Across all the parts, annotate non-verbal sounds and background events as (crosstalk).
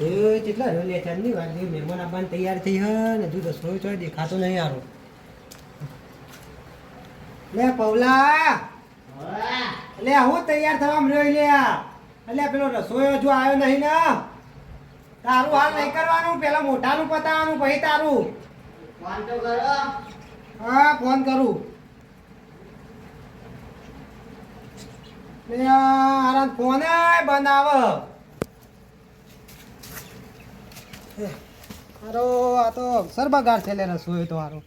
રસોઈ કેટલા રહ્યો લે ચાંદની વાત જે મહેમાન આપવાની તૈયાર થઈ હ ને તું તો સોય ચોય દેખાતો નહીં આરો લે પૌલા લે હું તૈયાર થવા રહ્યો લે એટલે પેલો રસોયો જો આવ્યો નહીં ને. તારું હાલ નહીં કરવાનું પેલા મોટાનું પતાવવાનું પછી તારું. ફોન તો કરો. હા ફોન કરું. લે આરામ ફોન બંધ આવ હારો આ તો અવસર છે લે સોય તો હારો.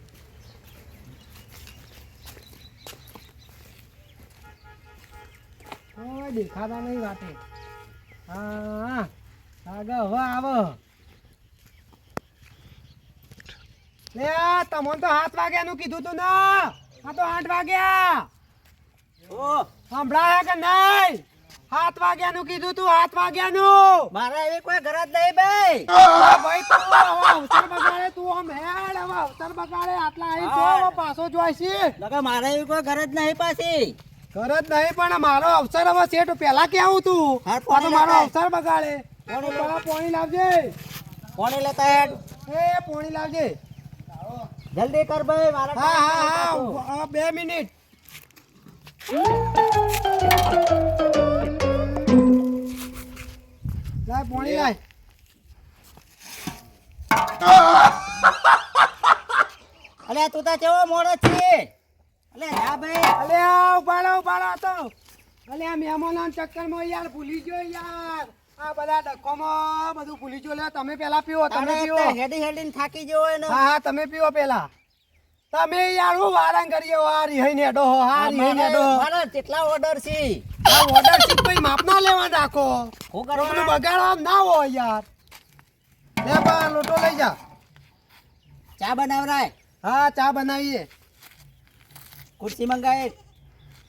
દેખાતા નહીં વાતે હા. આગળ હવે આવો. લે આ તમને તો સાત વાગ્યાનું કીધું તું ના. આ તો આઠ વાગ્યા. ઓ. સંભળાયા કે નહીં? સાત વાગ્યાનું કીધું તું સાત વાગ્યાનું. મારા એવી કોઈ ઘર જ નહીં ભાઈ. ભાઈ તું હવે અવસર બગાડે તું આમ હેડ હવે અવસર બગાડે આટલા અહીં જો પાછો જોઈ છે લગા મારા એવી કોઈ ઘર જ નહીં પાછી. ઘર જ નહીં પણ મારો અવસર હવે શેઠ પેલા કેવું તું? તો મારો અવસર બગાડે. પોણી પેલા પોણી લાવજે. પોણી લેતા હેડ. એ પોણી લાવજે. જલ્દી કર ભાઈ મારા હા હા હા, બે મિનિટ. લાય પોણી લાય. (laughs) અલે તું તો કેવો મોડો છે? અલે હા ભાઈ. અલે આ ઉપાડો ઉપાડો તો. અલે આ મહેમાનો ચક્કરમાં યાર ભૂલી ગયો યાર. આ બધા ડકોમાં બધું ભૂલી ગયો. લે તમે પેલા પીવો તમે પીવો. હેડી હેડીને થાકી ગયો હા હા તમે પીવો પેલા. તમે યાર હું વારાં કરીએ આ રિહાઈ નેડો હો હા રિહાઈ નેડો મારે- મારા કેટલા ઓર્ડર છે. આ ઓર્ડર છે કોઈ માપ ના લેવા રાખો. હું રોટલું કરવાનું બગાડો ના હોય યાર. લે બા લોટો લઈ જા. ચા બનાવરાય. હા ચા બનાવીએ. ખુરશી મંગાય.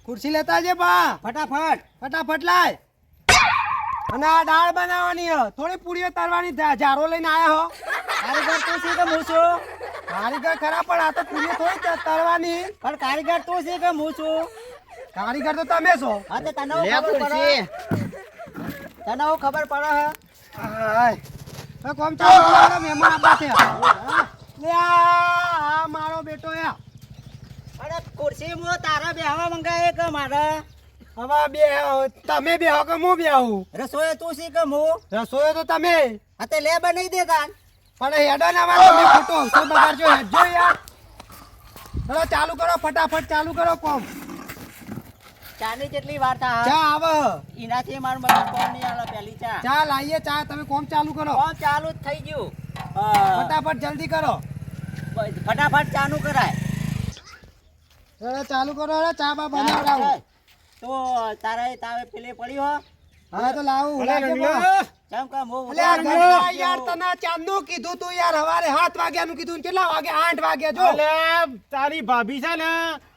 ખુરશી લેતા જે બા. ફટાફટ. ફટાફટ લાય. અને આ દાળ બનાવવાની થોડી પૂરીઓ તરવાની જારો લઈને આયા હો. તારી ઘર તો છે કે હું છું કારીગર ખરા પણ આ તો પૂરી થોડી ત- તરવાની પણ કારીગર તું છે કે હું છું? કારીગર તો તમે છો. હા તો તને ખબર પડે? તને હું ખબર પડે હે? હાય. હવે કોમ ચાલો મહેમાન આવવા છે. લે આ આ મારો બેટો યા. અરે ખુરશી મો તારા બેહવા મંગાય કે મારે? હવે બે તમે બેહો કે હું બે આવું રસોઈ તું છે કે હું? રસોઈ તો તમે. હા તે લે બનાવી દે તાન. પણ હેડો ના મારો તમે ખોટો અવસર બગાડજો. હેડજો યાર. ચલો ચાલુ કરો ફટાફટ ચાલુ કરો કોમ. ચાની કેટલી વાર થા ચા આવે. ઇનાથી માર મને કોમ નહીં આલે પહેલી ચા. ચા લાવીએ ચા તમે કોમ ચાલુ કરો. કોમ ચાલુ જ થઈ ગયું. ફટાફટ જલ્દી કરો. ફટાફટ ચાનું કરાય. ચલો ચાલુ કરો હેડો ચા બા બનાવડાવું. તો તારે તાવે પેલે પડી હો. હા તો લાવું લાગે બા. કેમ કે હું અલે આ ગધા યાર તને ચાંદનું કીધું તું યાર હવારે સાત વાગ્યાનું કીધું કેટલા વાગે? આઠ વાગે જો. અલે તારી ભાભી છે ને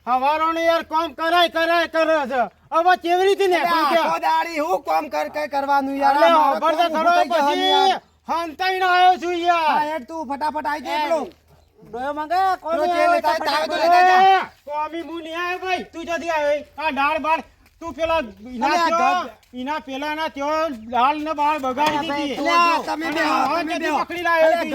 હવારોને યાર કામ કરાય કરાય કરે છે. હવે કેવી રીતે અલે આખો દાડી હું કોમ કર કર કરવાનું યાર? આ ખબર તો ખરો પછી યાર. હંતાઈને આવ્યો છું યાર. હેડ તું ફટાફટ આવી પેલો ડોયો મંગે? જે તો લેતા. કોમી નહીં ભાઈ. તું જતી આવે આ ડાળ બાળ તું પેલા ઇના ઇના પેલા ના તેઓ લાલ ને બાળ બગાડી દીધી. તમે બે તમે બે પકડી લાયો છું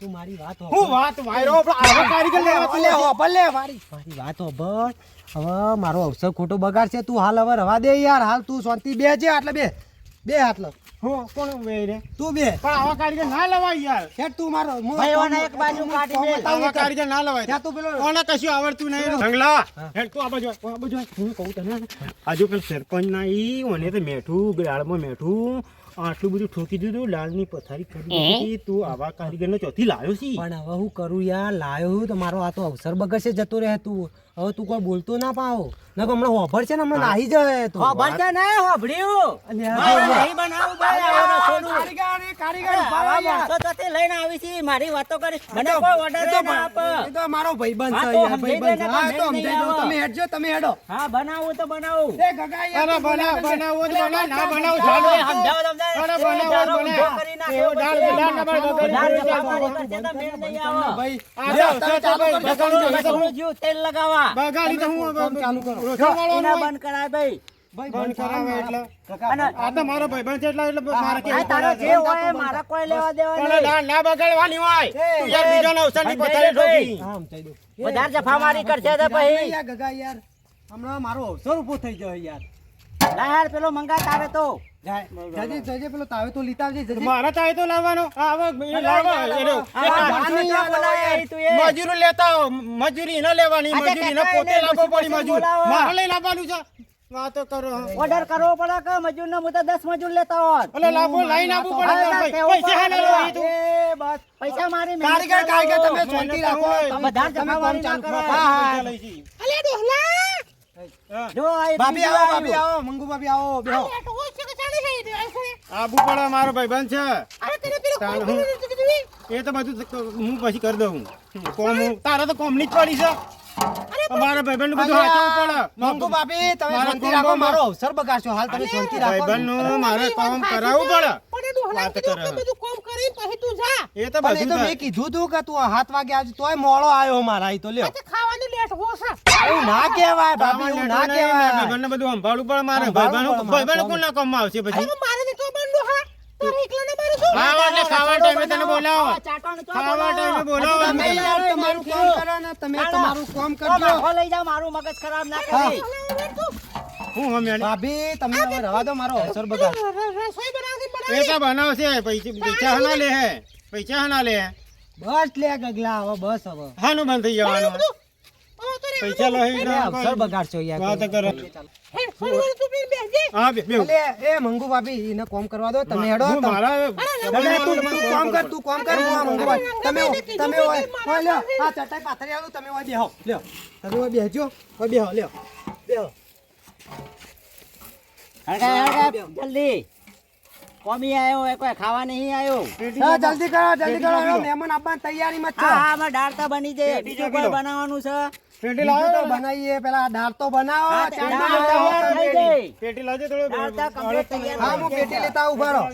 તું મારી વાત હો હું વાત વાયરો આવા કારીગર લેવા તું નથી. હોભળ મારી મારી વાત હોભળ. હવે મારો અવસર ખોટો બગાડશે તું હાલ હવે રવા દે યાર. હાલ તું શાંતિ બે છે આટલે બે. બે આટલે હું કોણ વેય રે? તું બે. પણ આવા કારીગર ના લવાય યાર. હેડ તું મારો હું ભાઈ, કોમ- ઓને એક બાજુ કાઢી કોમ આવા કારીગર ના લવાય. ત્યાં તું પેલો કોને કશું આવડતું નહીં જંગલા. હેડ તું આ બાજુ આ બાજુ હું કહું તને આજુ પેલ સરપંચ ના ઈ ઓને તો મેઠું દાળમાં મેઠું આટલું બધું ઠોકી દીધું લાલની પથારી કરી તું આવા કારીગર ને ચોથી લાવ્યો છી પણ હવે હું કરું યાર લાયો હું તો મારો આ તો અવસર બગડશે જતો રહે તું. હવે તું કોઈ બોલતો ના પાવ ન હમણાં હોભળ છે ને હમણાં નાહી જાય તો હો છે ને હોભળ્યું મારે નહીં બનાવું ભાઈ આવો સોનું કારીગર કારીગર. માણસો ત્યાંથી લઈને આવી છી મારી વાતો કરી મને તો- કોઈ ઓર્ડર તો ના આપ એ તો મારો ભાઈબંધ છે યાર, ભાઈબંધ. ને, હા, તો સમજાઈ દઉં. તમે હેડજો તમે હેડો હા બનાવું તો બનાવું એ ગગા યાર, તું બનાવ બનાવો તો બનાવ ના બનાવો ચાલો. સમજાવો એ બનાવો, બનાવો. કરી એવો ડાળ ના બગાડો. તો મેળ નહીં આવે. ભાઈ આ લ્યો, તો ભાઈ, કરો, બગાડો, ચાલુ કરો. બગાડો. બગાડી તો હું કામ ચાલુ કરો. એના બંધ કરાય ભાઈ. ભાઈ બંધ બંધ કરાવે કરાવે એટલે. આ તો મારો ભાઈબંધ છે એટલે એટલે મારે આ તારો જે હોય મારા કોઈ લેવા દેવા નહીં. ના ના બગાડવાની હોય. યાર એ, બીજાના અવસરની સમજાઈ પથારી ઠોકી. હા, સમજાઈ દઉં. એ, વધારે જફામારી કરશે તો યાર, ગગા યાર હમણાં મારો અવસર ઊભો થઈ ગયો યાર. યાર પેલો મંગા તારે તો. જજે જજે પેલો તાવે તો લીતા આવજે મારા ચાહે તો લાવવાનો. મજૂરી લેતા આવો. મજૂરી ન લેવાની મજૂરી ન પોતે લાવવો પડી મજૂર. મારે લઈ લાવવાનું છે. વાતો કરો. ઓર્ડર કરવો પડે કે મજૂર ને હું તો દસ મજૂર લેતા હોત? એટલે લાવવો લઈને આપવું પડે પૈસા હાલે બસ. પૈસા મારી કારીગર કારીગર તમે શાંતિ રાખો. જફામારી કામ ના કરો. જઈએ. હા. જો ભાભી આવો ભાભી આવો મંગુ ભાભી આવો બેહો. આબુ પડે મારો ભાઈબંધ છે. એ? તો બધું હું પછી કરી દઉં. કોમ હું- તારે તો કોમની જ પડી છે. મારા ભાઈબંધ બધું હાચવવું મંગુ પડે ભાભી તમે શાંતિ રાખો મારો અવસર બગાડશો. હાલ તમે શાંતિ રાખો. મારે કામ કરાવવું પડે. વાત કરે એ તો એ તો બધું મેં કીધું તું કે તું હાથ વાગે તોય મોડો આવ્યો મારા અહીં તો લ્યો એવું ના કહેવાય ભાભી એવું ના કહેવાય. ભાઈબંધને બધું સંભાળવું પડે મારે. સંભાળવું ભાઈબંધ પડે મારે. ભાઈબંધ કોના કામમાં આવશે પછી? ખાવા એટલે ખાવા ટાઈમે તને બોલાવો. આ ચાટણ તો ખાવા ટાઈમે બોલાવો તમે યાર તમારું કામ કરો ને તમે ના, ના. તમારું કામ કરજો. માખો લઈ જાઓ મારું મગજ ખરાબ ના કરી. હું હમણાં ભાભી તમે હવે રવા દો મારો અવસર બગાડ એ તો બનાવશે પૈસા પૈસા હના લે હે. પૈસા હના લે બસ લે ગગલા હવે બસ હવે. હાનું બંધ થઈ જવાનું. પૈસા લઈ અવસર બગાડશો યાર વાત કરો. હા બે બે એ મંગુ ભાભી એને કોમ કરવા દો તમે હેડો મારા તું કોમ કર તું કોમ કર હું આ મંગુ ભાઈ તમે તમે હોય. હોય લ્યો આ ચટાઈ પાથરી આલું તમે હોય બેહો લ્યો. તમે હોય બેહજો હોય બેહો લ્યો. બેહો. જલ્દી. કોમી આવ્યો એ કોઈ ખાવા નહીં આવ્યો હા, જલ્દી કરો જલ્દી કરો. મહેમાન આવવાની તૈયારીમાં છે. હા હા આમાં દાળ તો બની જાય. બીજું કોઈ બનાવવાનું છે? પેટી લાવો તો બનાવીએ. પેલા દાળ તો બનાવો. તૈયાર થઈ ગઈ. પેટી લાવજો થોડો. હા હું પેટી લેતા ઊભા રહો.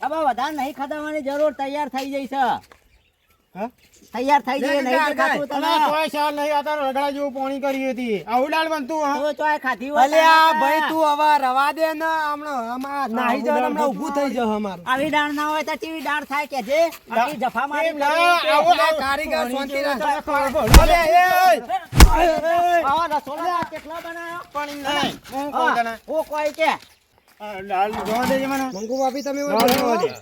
હવે વધારે નહીં ખદાવાની જરૂર તૈયાર થઈ જઈ છે? તૈયાર થઈ જઈ નહીં લે, દેખાતું તોય શાલ નહીં આ રગડા જેવું પાણી કરી હતી. આવું દાળ બનતું હા? તો ખાધી હોય અલ્યા ભાઈ તું હવે રવા દે ને હમણાં આમાં નાહી જાવ હમણાં ઊભું થઈ જાવ અમારું. આવી દાળ ના હોય તો કેવી દાળ થાય કે જે? આટલી જફા મારી એમ ના, આવો, અલ્યા, આવો. કારીગર શાંતિ રાખ. પાણી એ, એ, એ. આવા રસોડા કેટલા નહીં. કહું તને. હું કોઈ કે. મારું.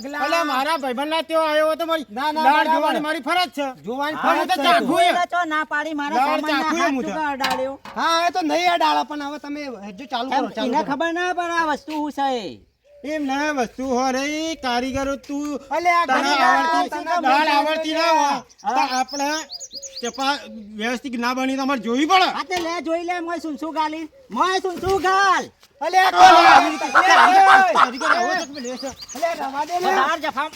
ગગલા. મારા ફરજ છે જોવાની પણ ખબર ના પડે આ વસ્તુ હું છે એમ ના વસ્તુ હો રે કારીગરો તું. તને આવડતી ના હોય આપણે ચપા વ્યવસ્થિત ના બની તો અમારે જોવી પડે. આ લે જોઈ લે મોય સુનસુ ગાલી. મોય સુનસુ ગાલ. અલ્યા, અલ્યા, આવી રીતે- અલ્યા, કારીગર આવો તો તમે લેશે. રવા દે ને. વધાર જફા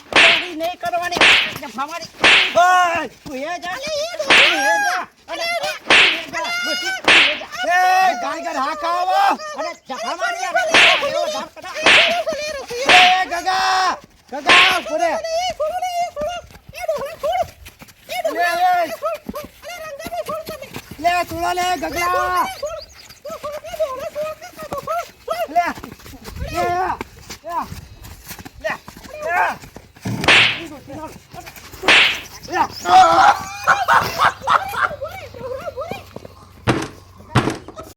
નહીં કરવાની. જફા મારી ઓય, તું એ જા. તું એ જા. અને એ કારીગર હા ખાવો. અને જફા મારી. એ, ગગા, ગગા, ઊભો રે. લે, લે. લે, થોડો લે, લે, લે, લે. લે.